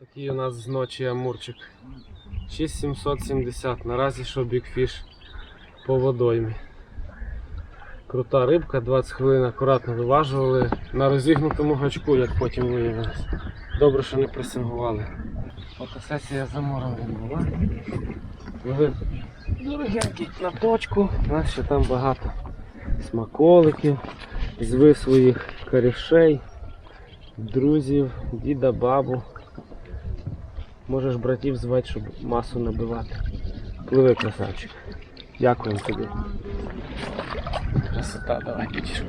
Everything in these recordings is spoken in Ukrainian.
Такий у нас зночі амурчик. 6770. Наразі що бікфіш по водоймі. Крута рибка, 20 хвилин акуратно виважували на розігнутому гачку, як потім виявилось. Добре, що не пресингували. Фотосесія замором була. Ви дорогенький на точку. Нас ще там багато смаколиків, зви своїх корішей, друзів, діда, бабу. Можеш братів звати, щоб масу набивати. Пливи, красавчик. Дякуємо тобі. Красота, давай підійшли.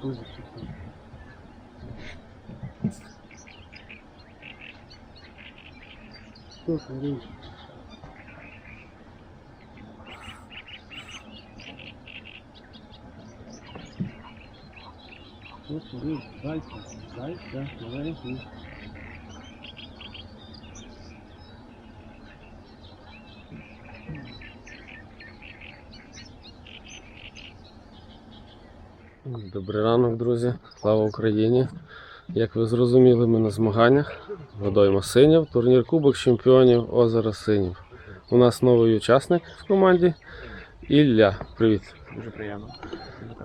Ого, тузик. Тут творишь? Что творишь? Зайка, зайка, маленький. Добрий ранок, друзі. Слава Україні. Як ви зрозуміли, ми на змаганнях. Водойма Синів, турнір Кубок Чемпіонів Озера Синів. У нас новий учасник в команді Ілля. Привіт. Дуже приємно.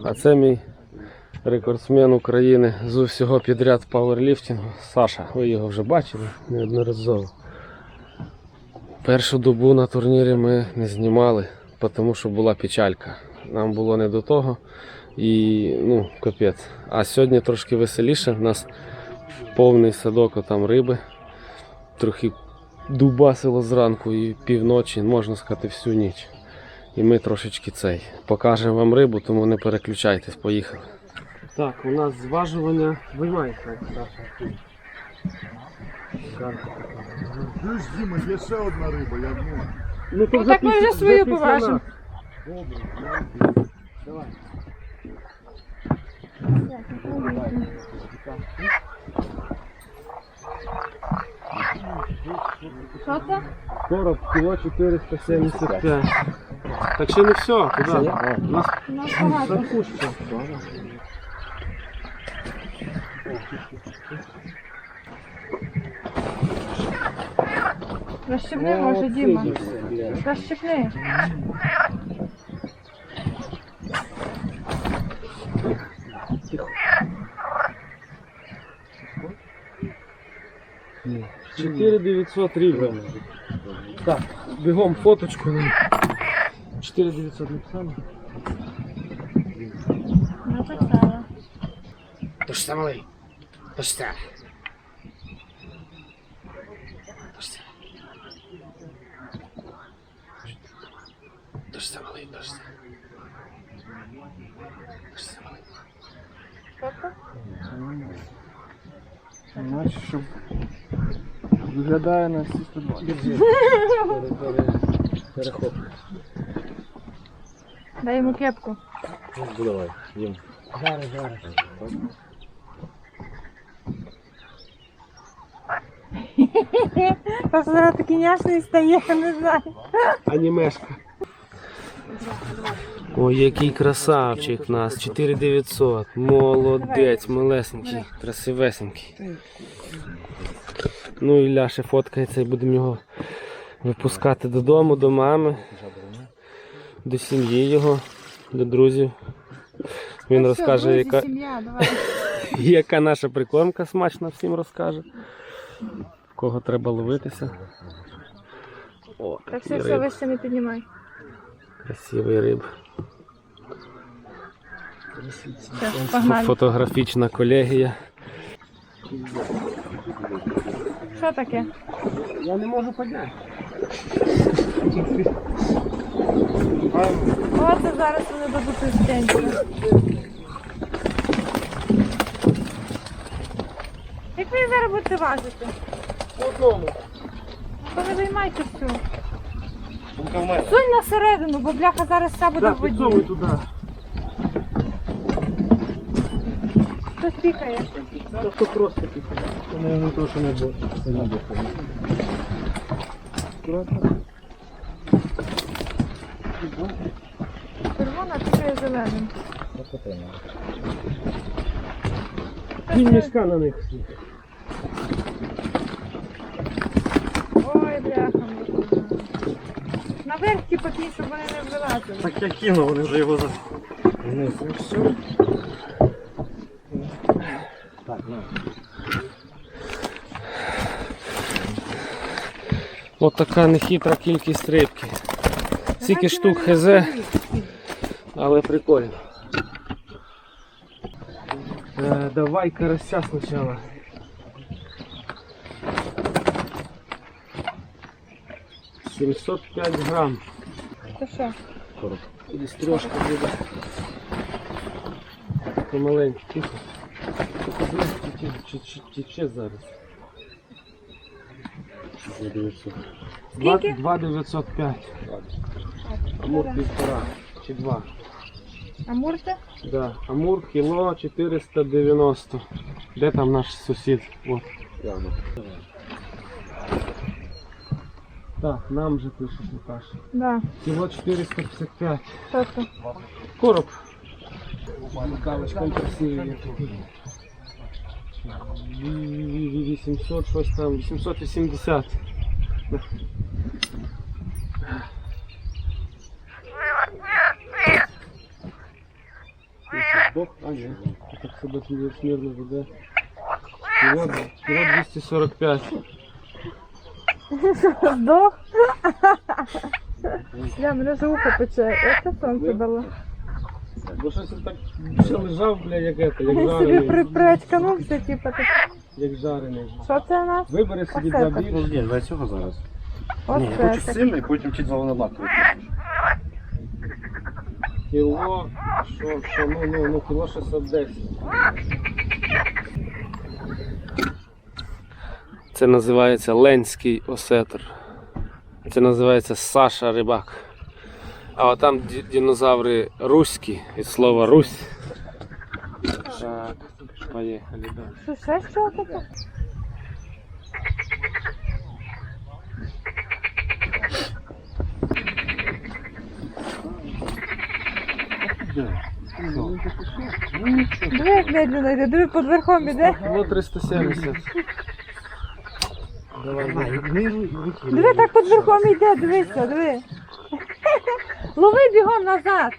А це мій рекордсмен України з усього підряд пауерліфтингу. Саша. Ви його вже бачили неодноразово. Першу добу на турнірі ми не знімали, тому що була печалька. Нам було не до того. І ну, капець. А сьогодні трошки веселіше. У нас повний садок там риби. Трохи дубасило зранку і півночі, можна сказати, всю ніч. І ми трошечки цей. Покажемо вам рибу, тому не переключайтесь, поїхали. Так, у нас зважування. Саша. Діма, є ще одна риба, я ну. Ну, Ну, так ми вже свою поважимо. Нас. Добре, Давай. Що це? Короб кіло 475. Так ще не все, куди? У нас ще. Розщепни, може, Діма. Розщепни. 4900 рівно. Так, бігом фоточку 4900 написано. Написала. Тож малий. Тож це. Тож це малий. Тож це малий. Наче, щоб виглядає на всі 120. Перехоп. Дай йому кепку. Давай, їм. Зараз, зараз. Та зараз такий няшний стає, не знаю. Анімешка. Ой, який красавчик у нас. 4900. Молодець, малесенький, красивесенький. Ну і Ляше фоткається і будемо його випускати додому, до мами, до сім'ї його, до друзів. Він розкаже, яка, яка наша прикормка смачна, всім розкаже. В кого треба ловитися. О, Так все, все, вище не піднімай. Красивий риб. Все. Фотографічна колегія. Що таке? Я не можу підняти. О, це зараз вони дадуть стенцію. Як ви зараз будете важити? По одному. То не виймайте всю. Сунь на середину, бо бляха зараз вся буде в Так, воді. туди. Хтось пікає. Це то просто піхає. Це не то, що не буде. Червона пікає зеленим. Кінь мішка на них всі. Ой, бляха. Наверх ті покинь, щоб вони не вилазили. Так я кинув, вони вже його за. Вниз. Ну все. Так, на. От така нехитра кількість рибки. Скільки штук хз, але прикольно. Е, давай карася спочатку. Сімсот п'ять грам. То що? Десь трошки буде. Помаленьку, тихо. Тихо, тече зараз. Два- Скільки? 2,905. Амур півтора чи два. Амурте? Да. Амур кіло 490. Де там наш сусід? От. Так, нам же пише Лукаш. Да. Кіло 455. Що це? Короб. Кавочком красивий. 800, щось там, 880. Бог, а ні, так себе тут смірно веде. Кіло, кіло 245. Здох? Я, мене вже ухо пече. Як це сонце дало? Бо щось я так ще лежав, бля, як это, як Він собі при, жарений. приочканувся, типу, так. Як жарений. Що це у нас? Вибери собі Оце так. Ні, давай цього зараз. Ні, я Оце хочу так. сильний, потім чуть зелений лак. Кіло, що, що, ну, ну, ну, кіло 610. Це називається Ленський осетр. Це називається Саша Рибак. А от там ді- динозаври руські, від слова Русь. Так, поїхали далі. Що, ще що таке? Диви, як медленно йде, диви, під верхом іде. Кіло 370. Давай, давай. Диви, так під верхом йде, дивися, диви. Лови бігом назад.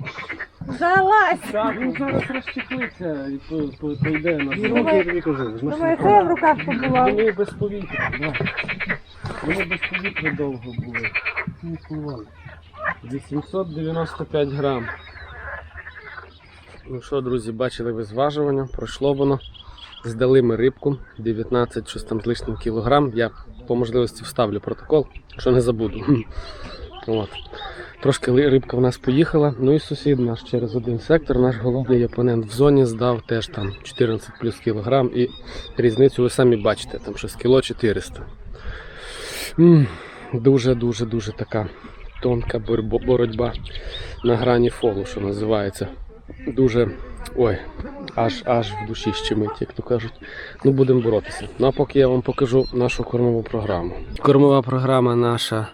Залазь. Так, він зараз розчехлиться і по- по- пойде на руки я тобі кажу. Думаю, це я в руках побула. Вони без повітря, да. Вони без повітря довго були. Ну, кулон. 895 грам. Ну що, друзі, бачили ви зважування, пройшло воно. Здали ми рибку 19 щось там з лишнім кілограм. Я по можливості вставлю протокол, що не забуду. От. Трошки рибка в нас поїхала. Ну і сусід наш через один сектор, наш головний опонент в зоні здав теж там 14 плюс кілограм. І різницю ви самі бачите, там щось кіло 400. М, Дуже-дуже дуже така тонка боротьба на грані фолу, що називається. Дуже. Ой, аж аж в душі щемить, як то кажуть. Ну, будемо боротися. Ну а поки я вам покажу нашу кормову програму. Кормова програма наша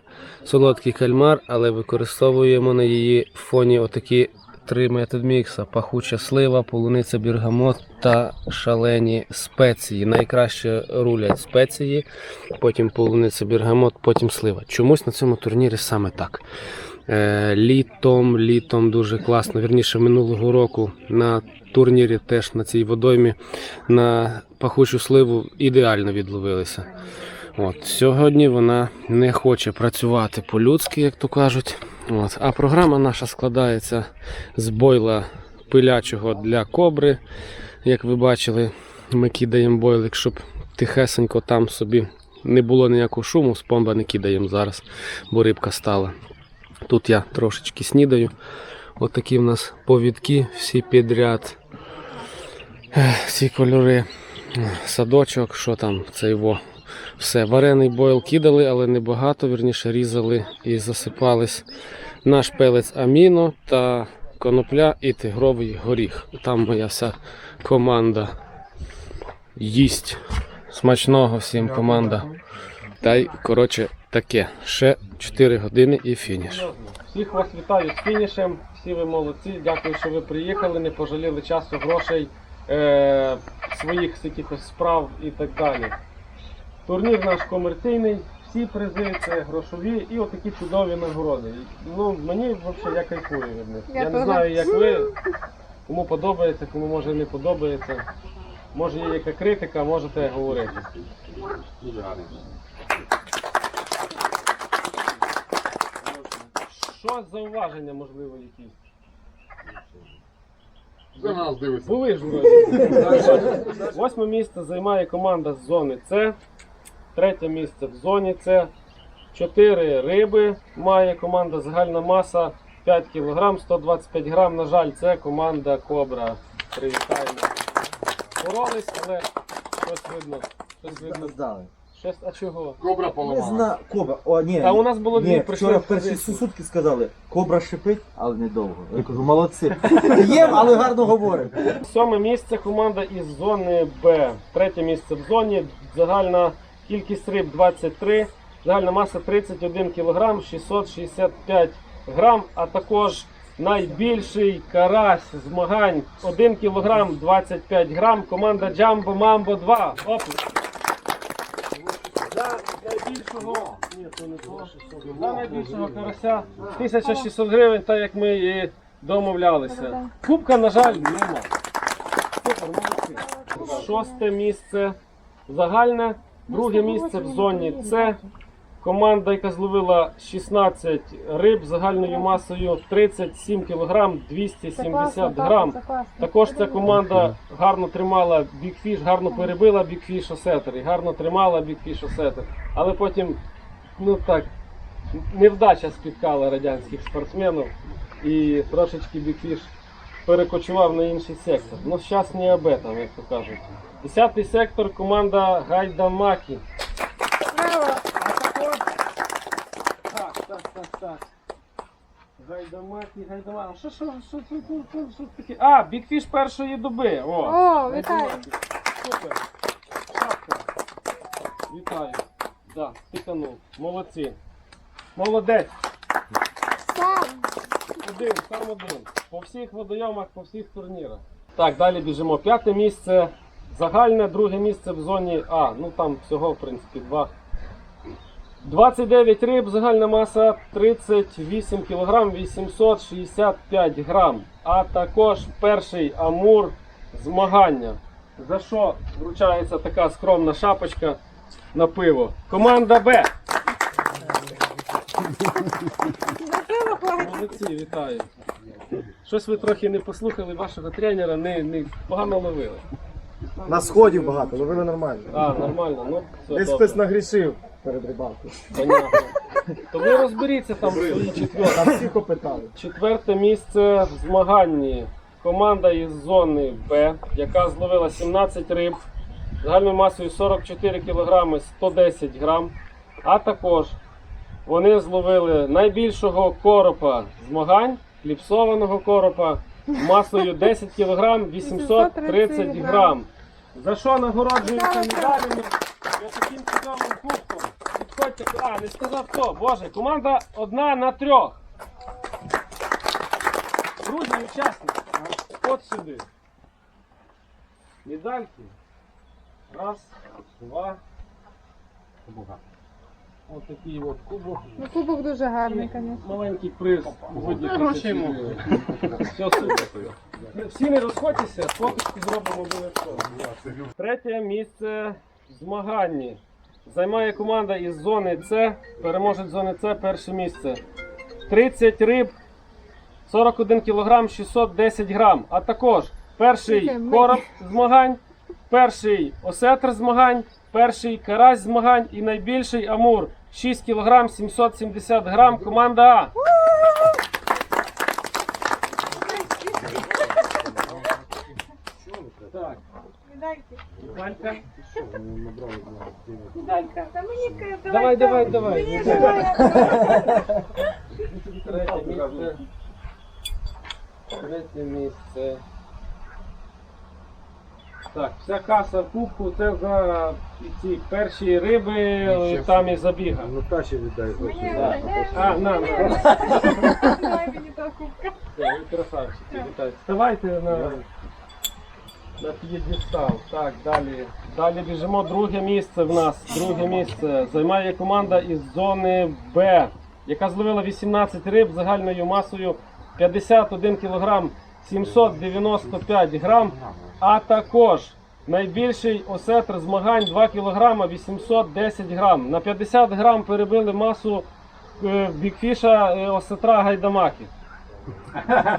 солодкий кальмар, але використовуємо на її фоні отакі три метод мікса: пахуча слива, полуниця біргамот та шалені спеції. Найкраще рулять спеції, потім полуниця біргамот, потім слива. Чомусь на цьому турнірі саме так. Е, літом, літом дуже класно. Вірніше минулого року на турнірі теж на цій водоймі на пахучу сливу ідеально відловилися. От, сьогодні вона не хоче працювати по-людськи, як то кажуть. От, а програма наша складається з бойла пилячого для кобри. Як ви бачили, ми кидаємо бойлик, щоб тихесенько там собі не було ніякого шуму, з помба не кидаємо зараз, бо рибка стала. Тут я трошечки снідаю. Отакі в нас повідки, всі підряд. Ці кольори. Садочок, що там, це його. Все, варений бойл кидали, але небагато, вірніше різали і засипались наш пелець аміно та конопля і тигровий горіх. Там моя вся команда їсть. Смачного всім команда. Та й коротше таке. Ще 4 години і фініш. Всіх вас вітаю з фінішем. Всі ви молодці. Дякую, що ви приїхали, не пожаліли часу, грошей, е- своїх якихось справ і так далі. Турнір наш комерційний, всі призи це грошові і отакі чудові нагороди. Ну, мені взагалі я кайфую від них. Я Я, не знаю, як ви, кому подобається, кому може не подобається. Може є яка критика, можете говорити. Що зауваження, можливо, якісь? За нас дивиться. Були ж вроді. Восьме місце займає команда з зони С. Третє місце в зоні С. Чотири риби має команда загальна маса 5 кг 125 грам. На жаль, це команда Кобра. Привітаємо. Боролись, але щось видно. Щось видно. Щось, а чого? Кобра Не поламала. знаю, кобра. О, ні. Та у нас було дві, Ні, прийшли вчора в перші позицію. сутки сказали, кобра шипить, але недовго. Я кажу, молодці. Їм, але гарно говорить. Сьоме місце команда із зони Б. Третє місце в зоні. Загальна кількість риб 23, загальна маса 31 кг 665 грам, а також найбільший карась змагань 1 кг 25 грам. Команда Джамбо Мамбо 2. Оплески. Найбільшого, ні, то не то. За найбільшого карася 1600 гривень, так як ми і домовлялися. Кубка, на жаль, нема. Шосте місце загальне, друге місце в зоні С. Команда, яка зловила 16 риб загальною масою 37 кг 270 грам. Також ця команда гарно тримала бікфіш, гарно перебила бікфіш осетер і гарно тримала бікфіш осетер. Але потім, ну так, невдача спіткала радянських спортсменів і трошечки бікфіш перекочував на інший сектор. Ну, зараз не об этом, як то кажуть. Десятий сектор команда Гайдамакі. Так, так, так, так. Гайдамакі, гайдамакі. Що, що, що, що, що, що, що таке? А, бікфіш першої доби. О, О, вітаю. Супер. Шапка. Вітаю. Да, тиканув. Молодці. Молодець. Один, сам один. По всіх водойомах, по всіх турнірах. Так, далі біжимо. П'яте місце загальне, друге місце в зоні А. Ну там всього, в принципі, два. 29 риб, загальна маса 38 кг 865 грам. А також перший амур змагання. За що вручається така скромна шапочка на пиво? Команда Б. Молодці, вітаю. Щось ви трохи не послухали вашого тренера, не, не погано ловили. На сходів багато, ловили нормально. А, нормально, ну все Десь добре. хтось нагрішив перед рибалкою. Понятно. То ви розберіться там в свої четверті. Там всіх опитали. Четверте місце в змаганні. Команда із зони Б, яка зловила 17 риб загальною масою 44 кг 110 грам. А також вони зловили найбільшого коропа змагань, кліпсованого коропа масою 10 кг 830 грам. За що нагороджуються медалями? І таким чудовим кубком. Підходьте, а, не сказав хто, боже, команда одна на трьох. Друзі, учасники, от сюди. Медальки. Раз, два. Ось такий от кубок. Ну, кубок дуже гарний, звісно. Маленький приз. Сьогодні гроші. Все супер. Всі не розходьтеся, фоточки зробимо обов'язково. Третє місце в змаганні. Займає команда із зони С. Переможець зони С перше місце. 30 риб, 41 кг 610 грам. А також перший короб змагань, перший осетр змагань, перший карась змагань і найбільший амур 6 кг 770 грам. Команда А. Так, Валька. Далька, та мені Давай, давай, давай. Мені давай. Третє місце. Третє місце. Так, вся каса в кубку це за ці перші риби, е, там і забіга. Ну та ще віддай. Мені Да. А, на, на. Мені того кубка. Все, ви красавчики, вітаю. Вставайте на, на п'єдестал. Так, далі. Далі біжимо. Друге місце в нас. Друге місце займає команда із зони Б, яка зловила 18 риб загальною масою 51 кг 795 грам, а також найбільший осетр змагань 2 кг 810 грам. На 50 грам перебили масу е, бікфіша е, осетра гайдамаки.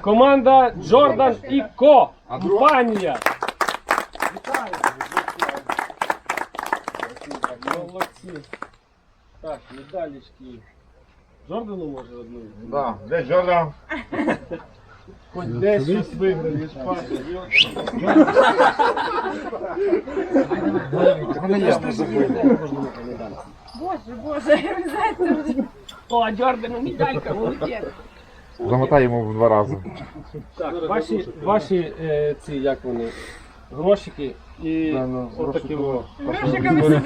Команда Джордан і Ко. Компанія. Вітаю. Молодці. Так, медалічки. Джордану може одну. Да. Де Жордан? Хоч десь щось виграли. Боже, боже, ви знаєте, О, Джордану медалька, молодець. Замотай йому в два рази. Так, ваші, ваші е, ці, як вони, грошики і отакі во. грошиками сюди.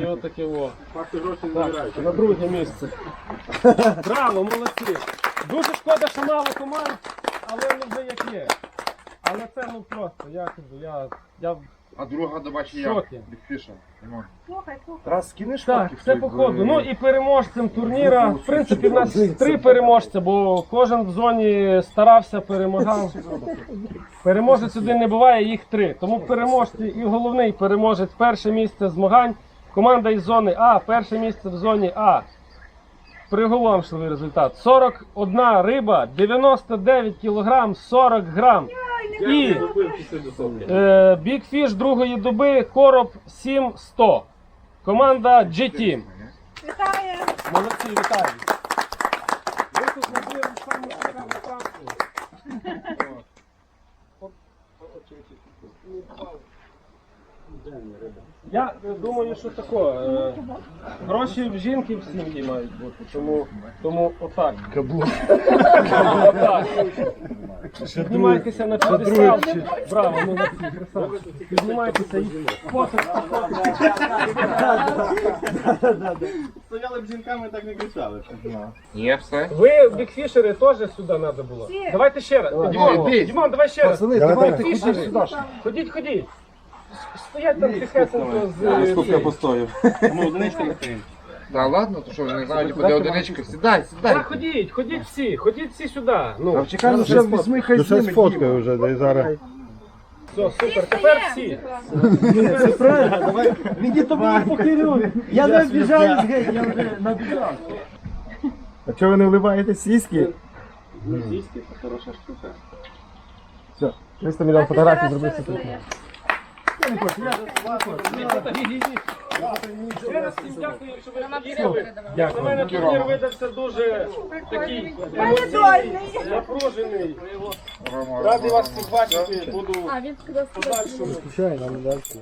І отаке во. Так, на друге місце. Браво, молодці. Дуже шкода, що мало команд, але ну вже як є. Але це ну просто, я кажу, я, я А друга добачі я. Слухай, слухай. Раз скинеш Так, все по ходу. Ну і переможцем турніра. В принципі, в нас три переможця, бо кожен в зоні старався, перемагав. Переможець один не буває, їх три. Тому переможці і головний переможець перше місце змагань. Команда із зони А, перше місце в зоні А. Приголомшливий результат. 41 риба, 99 кг 40 грам. І е, Бікфіш другої доби, короб 7100. Команда G-Team. Вітаю. Молодці, вітаю. Ви тут набили саму цікаву працю. Я думаю, що тако. е, Гроші в жінки в сім'ї мають бути, тому, тому отак. Каблук. Отак. Піднімайтеся на п'єдестал. Браво, ну на красавчики. Піднімайтеся і фото. Стояли б жінками, так не кричали. Є все. Ви бікфішери теж сюди треба було. Давайте ще раз. Дімон. Дімон, давай ще раз. Пацани, давайте Бікфішери. Ходіть, ходіть. Стоять там тихесенько з... Скільки я постою. Да ладно, то що, не знаю, де одиничка. Сідай, Так, сідай. ходіть, ходіть всі, ходіть всі сюди. Ну, Чекай, ну ще візьми, хай Ну, зніме. фоткаю вже, де зараз. все, супер. Тепер всі. Це правильно, давай. Мені то було покерю. Я не обіжаюсь, геть, я вже набігав. А чого ви не вливаєте сіськи? Дійсно, це хороша штука. Все, 300 мільйон фотографій зробив всім дякую, що ви приїхали. На мене турнір видався дуже такий емоційний, напружений. Радий вас побачити, буду подальшому. Дальше.